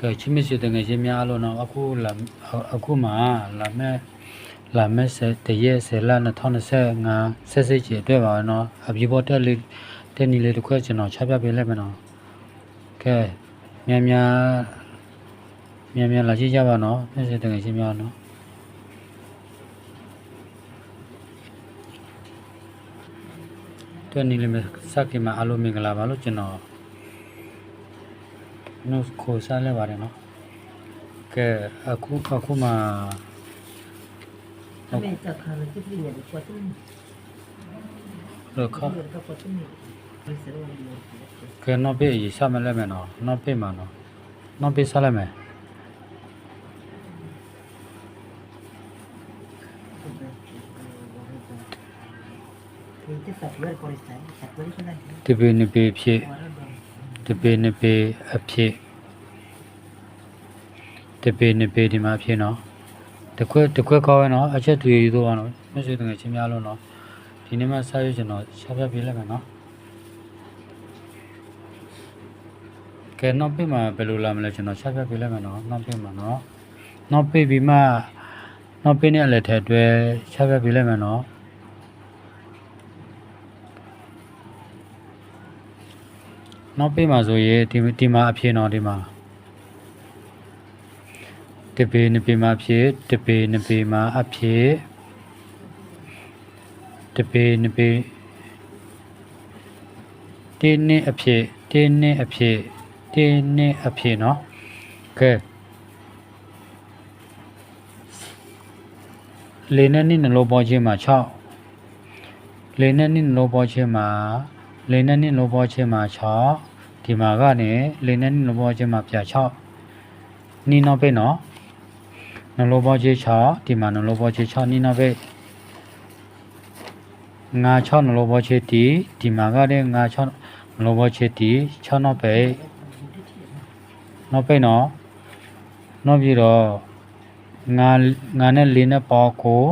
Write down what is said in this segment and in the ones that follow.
ကဲချင်းမစီတငယ်ချင်းများလို့နော်အခုလာအခုမှလာမဲ့လာမဲ့ဆက်တရက်ဆယ်လ2025ဆက်စိတ်ကြီးအတွက်ပါနော်အပြေပေါ်တက်လေးတက်နီလေးတစ်ခွက်ကျွန်တော်ချပြပေးလိုက်မယ်နော်ကဲမြန်မြန်မြန်မြန်လာကြည့်ကြပါနော်မျက်စိတငယ်ချင်းများနော်တက်နီလေးမစက်ကင်မှာအားလုံးမင်္ဂလာပါလို့ကျွန်တော် နှုတ်ခိုးစားလဲပါတယ်နော်ကဲအခုအခုမှ Kami tak kalau kita punya di kuat ni. တော့ခ Kita tak kuat ni. Seru ni. ကဲနောက်ပြေးရေးစားမလဲမယ်နော်နောက်ပြေးမှာနော်နောက်ပြေးစားလိုက်မယ် Kita tak luar koris tak. Tak luar itu lah. တပေနှစ်ပေဖြစ် တပေနှစ်ပေအဖြစ်တပေနှစ်ပေဒီမှာအဖြစ်နော်တခွက်တခွက်ကောင်းရဲ့နော်အချက်တွေယူတော့ပါနော်မျက်စိတငယ်ချင်းများလို့နော်ဒီနေ့မှစားရကျွန်တော်ရှားပြပေးလိုက်မယ်နော်ကဲနောက်ပြေးမှာဘယ်လိုလာမလဲကျွန်တော်ရှားပြပေးလိုက်မယ်နော်နောက်ပြေးမှာနော်နောက်ပြေးပြီးမှနောက်ပြေးနဲ့အလက်ထက်တွဲရှားပြပေးလိုက်မယ်နော် နောက်ပေးမှာဆိုရင်ဒီဒီမှာအဖြစ်တော့ဒီမှာတပေနှစ်ပေမှာဖြစ်တပေနှစ်ပေမှာအဖြစ်တပေနှစ်ပေတင်းနှစ်အဖြစ်တင်းနှစ်အဖြစ်တင်းနှစ်အဖြစ်เนาะကဲလေးနဲ့နှစ်နှလုံးပေါ်ခြင်းမှာ6လေးနဲ့နှစ်နှလုံးပေါ်ခြင်းမှာလေးနဲ့နှစ်နှလုံးပေါ်ခြင်းမှာ6 ဒီမှာကနေလေးနဲ့နှစ်နှလုံးပေါ်ခြင်းမှာပြ6နီနောက်ပိတ်နော်နှလုံးပေါ်ခြင်း6ဒီမှာနှလုံးပေါ်ခြင်း6နီနောက်ပိတ်ငါ6နှလုံးပေါ်ခြင်းဒီဒီမှာကလည်းငါ6နှလုံးပေါ်ခြင်းဒီ6နောက်ပိတ်နောက်ပိတ်နော်နောက်ပြီးတော့ငါငါနဲ့လေးနဲ့ပေါကို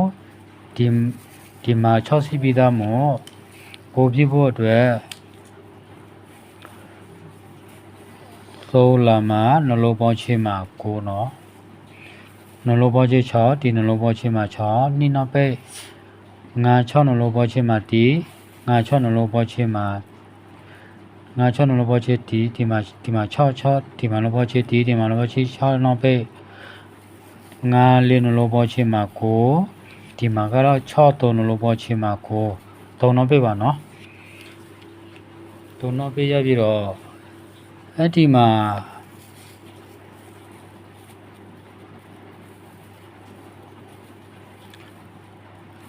ဒီဒီမှာ6စီးပြီးသားမို့ကိုပြည့်ဖို့အတွက် သုံးလာမှာနှလုံးပေါင်းချင်းမှာကိုနော်နှလုံးပေါင်းချင်း6ဒီနှလုံးပေါင်းချင်းမှာ6နိနောက်ပိတ်ငါ6နှလုံးပေါင်းချင်းမှာဒီငါ6နှလုံးပေါင်းချင်းမှာငါ6နှလုံးပေါင်းချင်းဒီဒီမှာဒီမှာ6 6ဒီမှာနှလုံးပေါင်းချင်းဒီဒီမှာနှလုံးပေါင်းချင်း6နောက်ပိတ်ငါလေးနှလုံးပေါင်းချင်းမှာကိုဒီမှာကတော့6သုံးနှလုံးပေါင်းချင်းမှာကိုသုံးနောက်ပိတ်ပါနော်သုံးနောက်ပိတ်ရပြီးတော့ အဲ့ဒီမှာ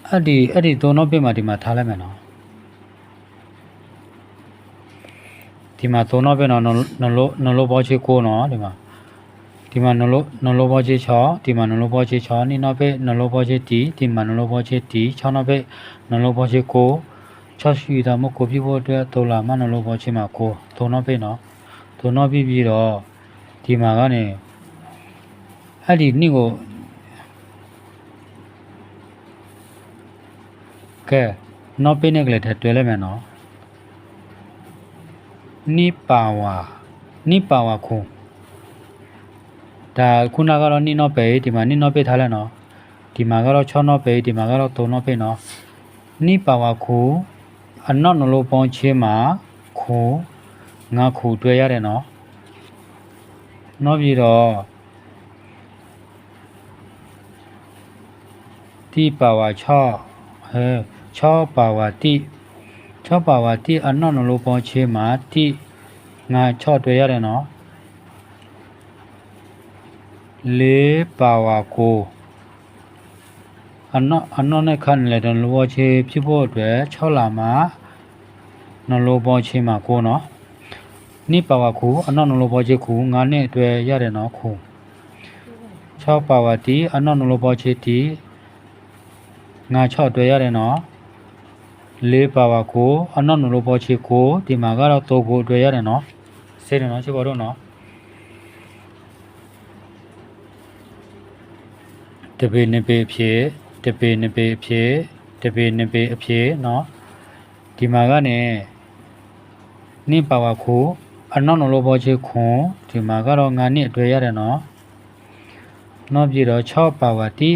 အဲ့ဒီအဲ့ဒီသုံးနောက်ပိတ်မှာဒီမှာထားလိုက်မယ်နော်ဒီမှာသုံးနောက်ပိတ်နော်နှလုံးနှလုံးနှလုံးပေါင်းချင်းကိုနော်ဒီမှာဒီမှာနှလုံးနှလုံးပေါင်းချင်း6ဒီမှာနှလုံးပေါင်းချင်း6နိနောက်ပိတ်နှလုံးပေါင်းချင်းဒီဒီမှာနှလုံးပေါင်းချင်းဒီ6နောက်ပိတ်နှလုံးပေါင်းချင်းကို6ရှိတာမဟုတ်ကိုပြဖို့အတွက်သုံးလာမှနှလုံးပေါင်းချင်းမှာကိုသုံးနောက်ပိ တ်နော်သူတော့ပြီးပြီးတော့ဒီမှာကနေအဲ့ဒီနှစ်ကိုကဲနောက်ပေးနေကြလေတွေ့လိုက်မယ်နော်နိပါဝါနိပါဝါခုဒါခုနကတော့နိနောက်ပေဒီမှာနိနောက်ပေထားလိုက်နော်ဒီမှာကတော့6နောက်ပေဒီမှာကတော့3နောက်ပေနော်နိပါဝါခုအနောက်နှလုံးပေါင်းချင်းမှာခု ငါခုတွေ့ရတယ်နော်နောက်ပြီးတော့တိပါဝါ6ဟဲ6ပါဝါတိ6ပါဝါတိအနောက်နှလုံးပေါင်းချင်းမှာတိငါ6တွေ့ရတယ်နော်4ပါဝါကိုအနောက်အနောက်နဲ့ခန့်လေတော့လောချေဖြစ်ဖို့အတွက်6လာမှာနှလုံးပေါင်းချင်းမှာကိုနော် နိပါဝါခုအနောက်နလောဘောချေခုငါနဲ့အတွေ့ရတယ်နော်ခု6ပါဝါတီအနောက်နလောဘောချေတီငါ6အတွေ့ရတယ်နော်4ပါဝါခုအနောက်နလောဘောချေကိုဒီမှာကတော့3ခုအတွေ့ရတယ်နော်စေတယ်နော်ချေပေါ်တော့နော်တပေနှစ်ပေအဖြစ်တပေနှစ်ပေအဖြစ်တပေနှစ်ပေအဖြစ်နော်ဒီမှာကနေနိပါဝါခု အနောက်နလိုဘောချေခွန်ဒီမှာကတော့ငါနှစ်အတွေ့ရတယ်နော်နောက်ပြီးတော့6ပါဝတိ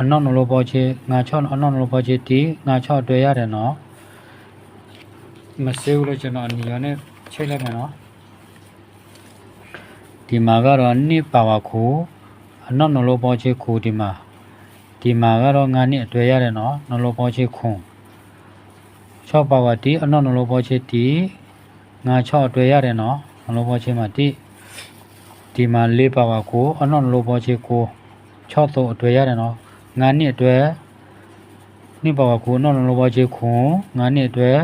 အနောက်နလိုဘောချေငါ6အနောက်နလိုဘောချေတီငါ6အတွေ့ရတယ်နော်မစေဘူးလို့ကျွန်တော်အနီရောနဲ့ချိန်လိုက်မယ်နော်ဒီမှာကတော့နှစ်ပါဝခုအနောက်နလိုဘောချေခုဒီမှာဒီမှာကတော့ငါနှစ်အတွေ့ရတယ်နော်နလိုဘောချေခွန်6ပါဝတိအနောက်နလိုဘောချေတီ ငါ6အတွေ့ရတယ်နော်နလိုဘောချေမှာတီဒီမှာ၄ပါဝကိုအနောက်နလိုဘောချေကို6တော့အတွေ့ရတယ်နော်ငါနှစ်အတွေ့နှစ်ပါဝကိုအနောက်နလိုဘောချေခွန်ငါနှစ်အတွေ့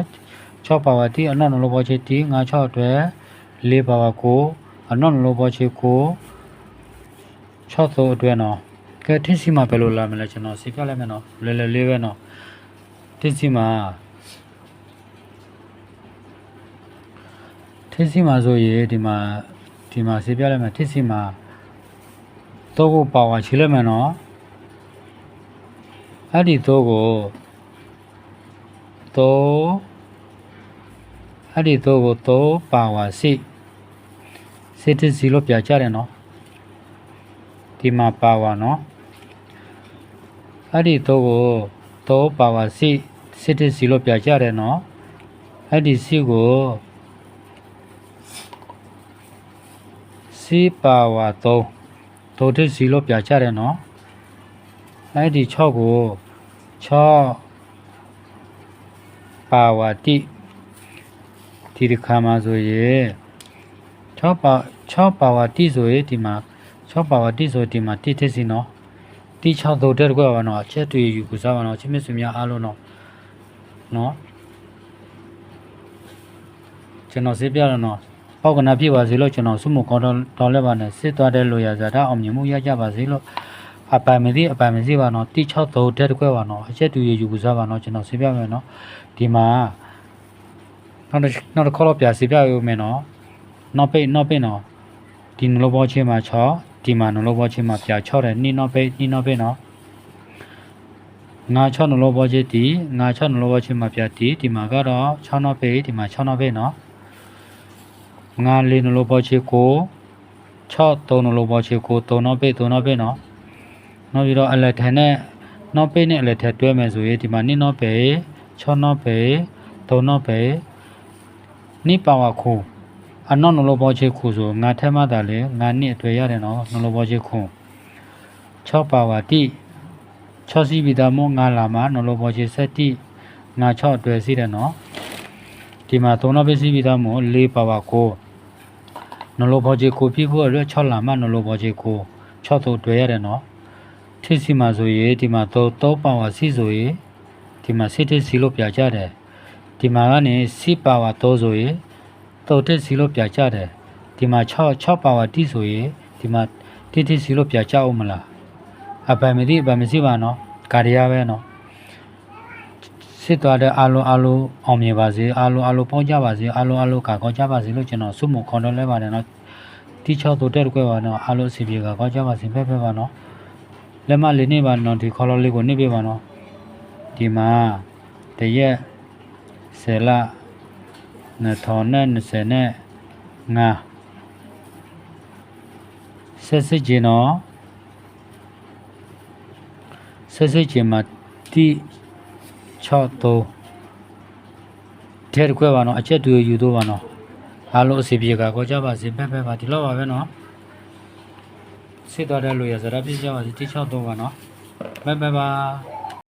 6ပါဝတိအနောက်နလိုဘောချေတီငါ6အတွေ့၄ပါဝကိုအနောက်နလိုဘောချေကို6တော့အတွေ့နော်ကဲထစ်စီမှာဘယ်လိုလာမလဲကျွန်တော်စီပြလိုက်မယ်နော်လဲလဲလေးပဲနော်ထစ်စီမှာ ထစ်စီမှာဆိုရင်ဒီမှာဒီမှာစီပြလိုက်မယ်ထစ်စီမှာတော့ကိုပါဝါချလိုက်မယ်နော်အဲ့ဒီတော့ကိုတော့အဲ့ဒီတော့ကိုတော့ပါဝါစီစစ်တစ်စီလို့ပြကြတယ်နော်ဒီမှာပါဝါနော်အဲ့ဒီတော့ကိုတော့ပါဝါစီစစ်တစ်စီလို့ပြကြတယ်နော်အဲ့ဒီစီကို စီပါဝါတော့တော့တစ်စီလို့ပြကြတယ်နော်အဲ့ဒီ6ကို6ပါဝါတိဒီတစ်ခါမှာဆိုရင်6ပါ6ပါဝါတိဆိုရင်ဒီမှာ6ပါဝါတိဆိုဒီမှာတိထစ်စီနော်တိ6တော့တဲ့ကွာပါနော်အချက်တွေယူကူစားပါနော်ချင်းမစများအားလုံးနော်နော်ကျွန်တော်စေးပြရနော် ပေါက်ကနာပြပါစေလို့ကျွန်တော်စုမှုကောင်းတော်လဲပါနဲ့စစ်သွားတဲ့လိုရစားတာအောင်မြင်မှုရကြပါစေလို့အပိုင်မသိအပိုင်မသိပါနော်တိ6တော့တဲ့ကွာပါနော်အချက်တွေယူကူစားပါနော်ကျွန်တော်စေးပြမယ်နော်ဒီမှာနောက်တစ်နောက်တစ်ခေါက်တော့ပြစေးပြရုံမယ်နော်နောက်ပိတ်နောက်ပိတ်နော်ဒီနလိုဘောချင်းမှာ6ဒီမှာနလိုဘောချင်းမှာပြ6တယ်နိနောက်ပိတ်နိနောက်ပိတ်နော်ငါ6နလိုဘောချင်းဒီငါ6နလိုဘောချင်းမှာပြဒီဒီမှာကတော့6နောက်ပိတ်ဒီမှာ6နောက်ပိတ်နော် ငါလေးနလိုဘောချင်းကို6 3နလိုဘောချင်းကို3နောက်ပိတ်3နောက်ပိတ်နော်နောက်ပြီးတော့အလက်ထန်နဲ့နောက်ပိတ်နဲ့အလက်ထက်တွဲမယ်ဆိုရင်ဒီမှာနိနောက်ပိတ်6နောက်ပိတ်3နောက်ပိတ်နိပါဝခုအနောက်နလိုဘောချေခုဆိုငါထက်မှသာလေငါနှစ်အတွေ့ရတယ်နော်နလိုဘောချေခု6ပါဝတိ6စီပြီးသားမို့ငါလာမှာနလိုဘောချေ7တိငါ6အတွေ့စီတယ်နော်ဒီမှာ3နောက်ပိတ်စီပြီးသားမို့4ပါဝကို နလိုဘောချေကိုပြဖို့အတွက်6လာမှာနလိုဘောချေကို6သို့တွေ့ရတယ်နော်ထိစီမှာဆိုရင်ဒီမှာ3 3ပါဝစီဆိုရင်ဒီမှာစစ်တစ်စီလို့ပြကြတယ်ဒီမှာကနေစီပါဝ3ဆိုရင်တော်တက်စီလို့ပြကြတယ်ဒီမှာ6 6ပါဝတိဆိုရင်ဒီမှာတိတိစီလို့ပြကြအောင်မလားအပံမသိအပံမရှိပါနော်ကာရရပဲနော် စစ်သွားတဲ့အာလုံးအာလုံးအောင်မြင်ပါစေအာလုံးအာလုံးပေါင်းကြပါစေအာလုံးအာလုံးကကောင်းကြပါစေလို့ကျွန်တော်ဆုမခွန်တော်လဲပါတယ်နော်တိ6တော်တက်ကွယ်ပါနော်အာလုံးစီပြေကကောင်းကြပါစေဖက်ဖက်ပါနော်လက်မလေးနေပါနော်ဒီခေါ်လို့လေးကိုနေပြပါနော်ဒီမှာတရက်ဆယ်လ2020နဲ့ငါဆက်စစ်ကျင်တော့ဆက်စစ်ကျင်မှာတိ 6တော့တဲ့ကွယ်ပါနော်အချက်တွေယူတော့ပါနော်အားလုံးအစီပြေကကောကြပါစေဖက်ဖက်ပါဒီလောက်ပါပဲနော်စစ်သွားတဲ့လူရစရာပြည့်ကြပါစေတိ6တော့ပါနော်ဘိုင်ဘိုင်ပါ